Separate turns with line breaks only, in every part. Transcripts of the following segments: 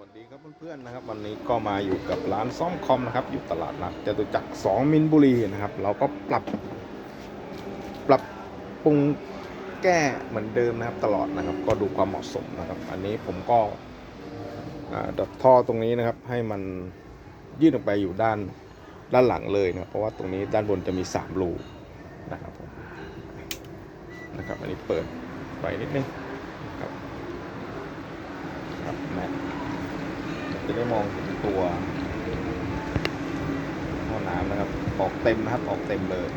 วัสดีครับเพื่อนๆนะครับ วันนี้ก็มาอยู่กับร้านซ่อมคอมนะครับอยู่ตลาดนัดจตุจักร2มินบุรีนะครับ เราก็ปรับ ปรับปรุงแก้เหมือนเดิมนะครับ ตลอดนะครับ ก็ดูความเหมาะสมนะครับ อันนี้ผมก็ดัดท่อตรงนี้นะครับ ให้มันยื่นออกไปอยู่ด้านด้านหลังเลยนะครับเพราะว่าตรงนี้ด้านบนจะมี3รูนะครับผมนะครับ อันนี้เปิดไปนิดนึงนะครับ ครับแมท จะได้มองเห็นตัวท่อน้ำนะครับ ออกเต็มนะครับ ออกเต็มเลย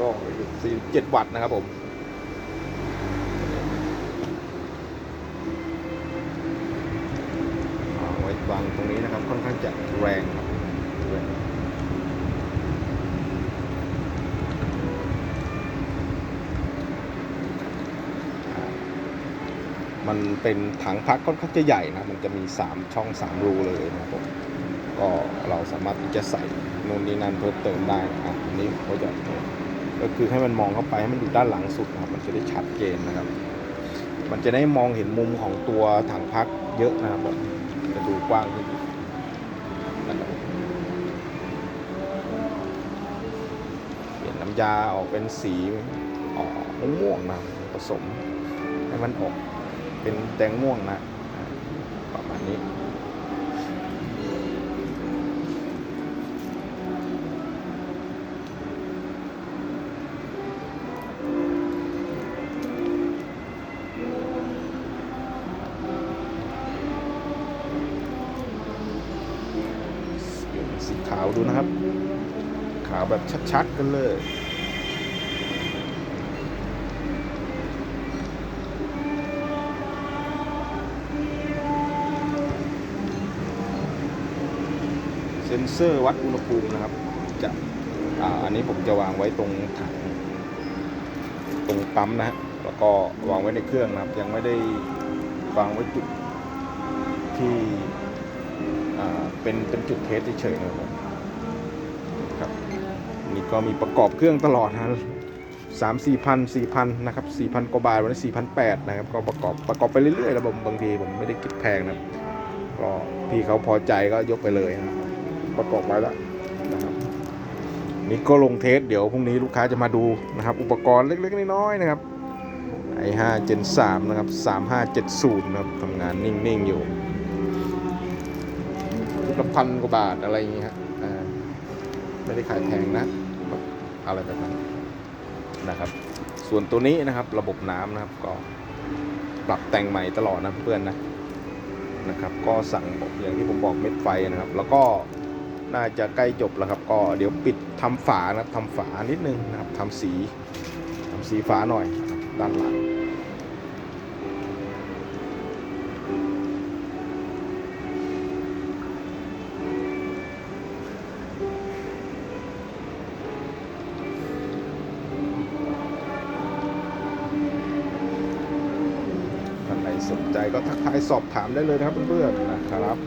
ก็อยู่47วัตต์นะครับผมเอาไว้วางตรงนี้นะครับ ค่อนข้างจะแรงครับแรง มันเป็นถังพักค่อนข้างจะใหญ่นะ มันจะมี 3 ช่อง 3 รูเลยนะครับผมก็เราสามารถที่จะใส่นู่นนี่นั่นเพิ่มเติมได้นะอะอันนี้เขาจะก็คือให้มันมองเข้าไปให้มันอยู่ด้านหลังสุดนะครับ มันจะได้ชัดเจนนะครับ มันจะได้มองเห็นมุมของตัวถังพักเยอะนะครับผมจะดูกว้างขึ้นนะครับเปลี่ยนน้ำยาออกเป็นสีออกม่วงนะผสมให้มันออก เป็นแดงม่วงนะประมาณนี้เปลี่ยนสีขาวดูนะครับ ขาวแบบชัดๆกันเลย เซนเซอร์วัดอุณหภูมินะครับ จะอ่าอันนี้ผมจะวางไว้ตรงถังตรงปั๊มนะฮะแล้วก็วางไว้ในเครื่องนะครับ ยังไม่ได้วางไว้จุดที่อ่าเป็นเป็นจุดเทสเฉยๆนะครับครับนี่ก็มีประกอบเครื่องตลอดนะสามสี่พันสี่พันนะครับสี่พันกว่าบาทวันนี้สี่พันแปดนะครับ ก็ประกอบประกอบไปเรื่อยๆแล้วผมบางทีผมไม่ได้คิดแพงนะครับก็พี่เขาพอใจก็ยกไปเลยนะครับ ประกอบไว้แล้วนะครับนี่ก็ลงเทสเดี๋ยวพรุ่งนี้ลูกค้าจะมาดูนะครับ อุปกรณ์เล็กๆน้อยๆนะครับไอห้าเจนสามนะครับสามห้าเจ็ดศูนย์นะครับทำงานนิ่งๆอยู่ชุดละพันกว่าบาทอะไรอย่างเงี้ฮะอ่าไม่ได้ขายแพงนะ อะไรแบบนั้นนะครับ ส่วนตัวนี้นะครับระบบน้ำนะครับก็ปรับแต่งใหม่ตลอดนะเพื่อนนะนะครับ ก็สั่งอย่างที่ผมบอกเม็ดไฟนะครับ แล้วก็ น่าจะใกล้จบแล้วครับ ก็เดี๋ยวปิดทำฝานะครับทำฝานิดนึงนะครับทำสีทำสีฝาหน่อยด้านหลังท่านไหนสนใจก็ทักทายสอบถามได้เลยนะครับเพื่อนๆนะครับ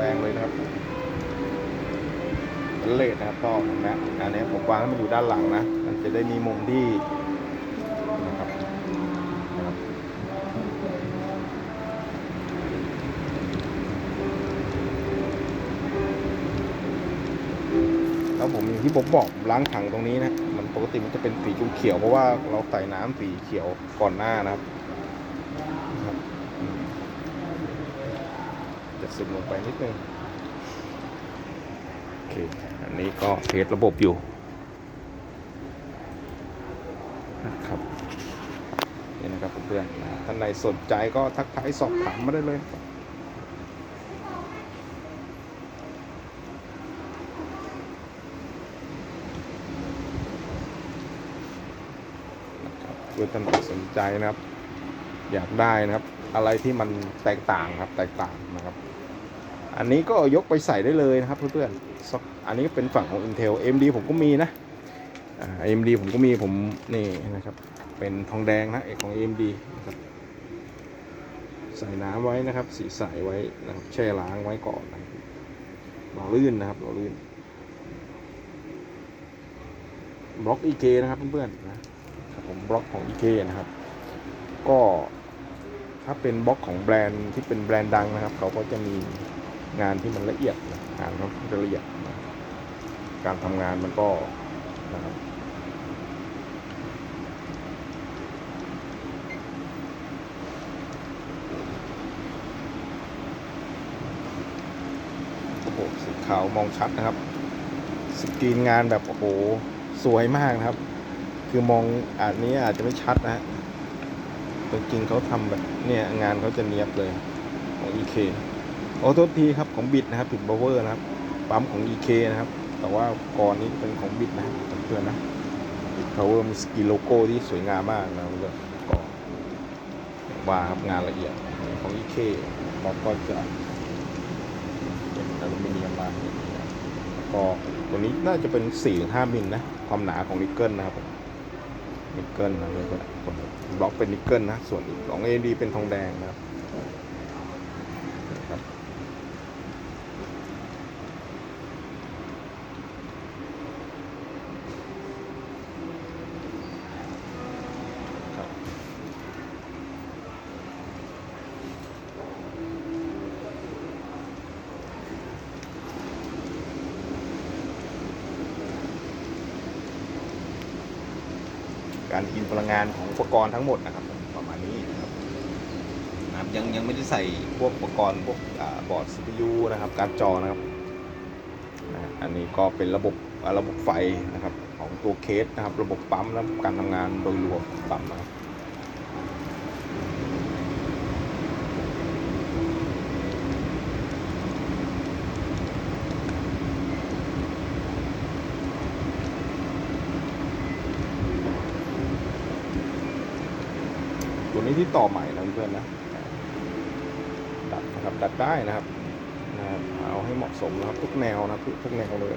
แรงเลยนะครับเป็นเลทนะครับก็เห็นไหมอันนี้ผมวางให้มันอยู่ด้านหลังนะ มันจะได้มีมุมที่นะครับแล้วผมอย่างที่ผมบอกล้างถังตรงนี้นะ มันปกติมันจะเป็นสีเขียวเพราะว่าเราใส่น้ำสีเขียวก่อนหน้านะครับ จะซึมลงไปนิดนึงโอเคอันนี้ก็เทสระบบอยู่นะครับนี่นะครับเพื่อนๆนะท่านใดสนใจก็ทักทายสอบถามมาได้เลยเพื่อท่านใดสนใจนะครับ อยากได้นะครับ อะไรที่มันแตกต่างครับ แตกต่างนะครับ อันนี้ก็ยกไปใส่ได้เลยนะครับเพื่อนๆ อันนี้เป็นฝั่งของ Intel AMD ผมก็มีนะอ่า AMD ผมก็มีผมนี่นะครับ เป็นทองแดงนะเอกของ AMD นะครับใส่น้ำไว้นะครับ สีใสไว้นะครับแช่ล้างไว้ก่อนนะครับหล่อลื่นนะครับหล่อลื่นบล็อก EK นะครับเพื่อนๆนะครับผมบล็อกของ EK นะครับ ก็ถ้าเป็นบล็อกของแบรนด์ที่เป็นแบรนด์ดังนะครับ เขาก็จะมี งานที่มันละเอียดนะงานเขาจะละเอียดนะการทำงานมันก็นะครับโอ้โหสีขาวมองชัดนะครับ สกรีนงานแบบโอ้โหสวยมากนะครับ คือมองอาจนี้อาจจะไม่ชัดนะฮะแต่จริงเขาทำแบบเนี่ยงานเขาจะเนียบเลยของ EK โอ้โทษทีครับของบิดนะครับผิดบเวอร์นะครับ ปั๊มของ EK นะครับ แต่ว่าก่อนนี้เป็นของบิดนะเพื่อนนะบิด power มีสกีโลโก้ที่สวยงามมากนะเพื่อนก็ว่าครับงานละเอียดของ EK เราก็จะเป็นอลูมิเนียมมาอย่างนี้นะแล้วก็ตัวนี้น่าจะเป็น4-5มิลนะความหนาของนิกเกิลนะครับนิกเกิลนะเรียกว่าบล็อกเป็นนิกเกิลนะส่วนอีกของ AD เป็นทองแดงนะครับ การกินพลังงานของอุปกรณ์ทั้งหมดนะครับ ประมาณนี้นะครับนะครับยังยังไม่ได้ใส่พวกอุปกรณ์พวกอบอร์ด CPU นะครับ การจอนะครับอันนี้ก็เป็นระบบระบบไฟนะครับของตัวเคสนะครับ ระบบปั๊มและการทำงานโดยรวมปั๊มนะครับ นี้ที่ต่อใหม่นะเพื่อนนะดัดนะครับดัดได้นะครับ เอาให้เหมาะสมนะครับ ทุกแนวนะทุกแนวเลย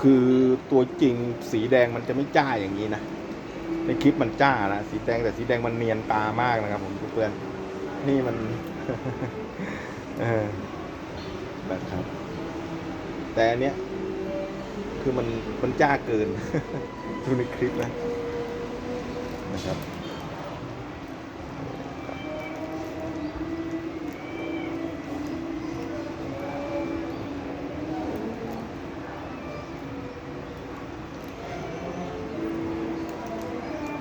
คือตัวจริงสีแดงมันจะไม่จ้าอย่างนี้นะในคลิปมันจ้านะสีแดงแต่สีแดงมันเนียนตามากนะครับ ผมเพื่อนนี่มันเออนะครับ แต่อันเนี้ยคือมันมันจ้าเกินดูในคลิปนะนะครับ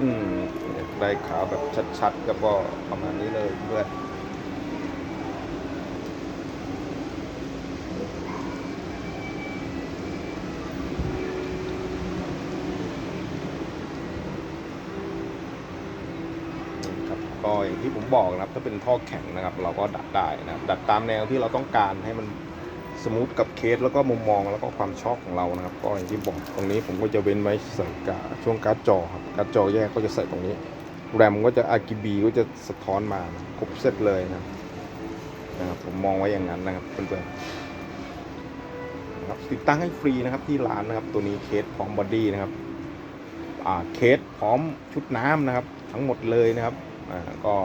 อืม อยขาวแบบชัดๆก็ก็ประมาณนี้เลยเพื่อนก็อย่างที่ผมบอกนะครับถ้าเป็นท่อแข็งนะครับ เราก็ดัดได้นะดัดตามแนวที่เราต้องการให้มันสมูทกับเคสแล้วก็มุมมองแล้วก็ความชอบของเรานะครับ ก็อย่างที่บอกตรงนี้ผมก็จะเว้นไว้ใส่กาช่วงการ์ดจอครับการ์ดจอแยกก็จะใส่ตรงนี้ แรมก็จะ RGB ก็จะสะท้อนมาครบเซตเลยนะครับนะครับผมมองไว้อย่างนั้นนะครับเพื่อนๆนะครับติดตั้งให้ฟรีนะครับที่ร้านนะครับ ตัวนี้เคสพร้อมบอดี้นะครับอ่าเคสพร้อมชุดน้ำนะครับ ทั้งหมดเลยนะครับอ่าก็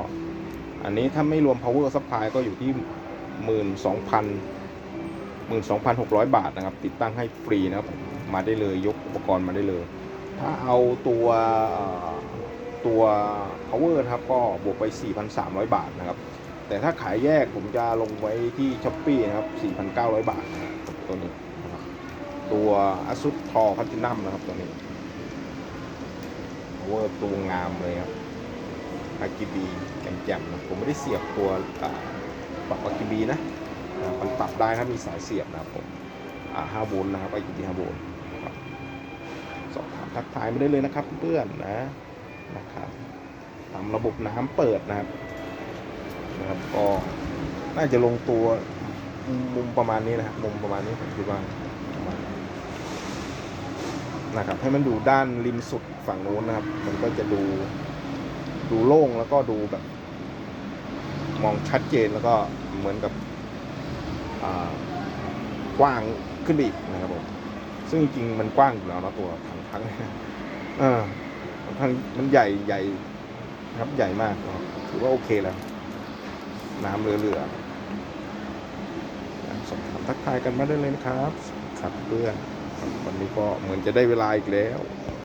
อันนี้ถ้าไม่รวม power supply ก็อยู่ที่หมื่นสองพันหมื่นสองพันหกร้อยบาทนะครับ ติดตั้งให้ฟรีนะครับ มาได้เลยยกอุปกรณ์มาได้เลย ถ้าเอาตัว ตัว power นะครับก็บวกไป 4,300 บาทนะครับ แต่ถ้าขายแยกผมจะลงไว้ที่ s h อ p e e นะครับ 4,900 บาทนะครับตัวนี้นะครับตัว ASUS t o r Platinum นะครับตัวนี้ power ตัวงามเลยครับ RGB แจ่มๆนะผมไม่ได้เสียบตัวปรับ RGB นะมันปรับได้ถ้ามีสายเสียบนะครับผมอ่า5โวลต์นะครับ RGB 5โวลต์นะครับสอบถามทักทายไม่ได้เลยนะครับเพื่อนนะ นะครับทำระบบน้ำเปิดนะครับนะครับก็น่าจะลงตัวมุมประมาณนี้นะครับมุมประมาณนี้ผมคิดว่านะครับให้มันดูด้านริมสุดฝั่งโน้นนะครับ มันก็จะดูดูโล่งแล้วก็ดูแบบ มองชัดเจนแล้วก็เหมือนกับกว้างขึ้นไปอีกนะครับผมซึ่งจริงๆมันกว้างอยู่แล้วนะตัวถังทั้งเออ ทางมันใหญ่ใหญ่ครับใหญ่มากถือว่าโอเคแล้ว น้ำเหลือๆนะสอบถามทักทายกันมาได้เลยนะครับ ครับเพื่อนวันนี้ก็เหมือนจะได้เวลาอีกแล้ว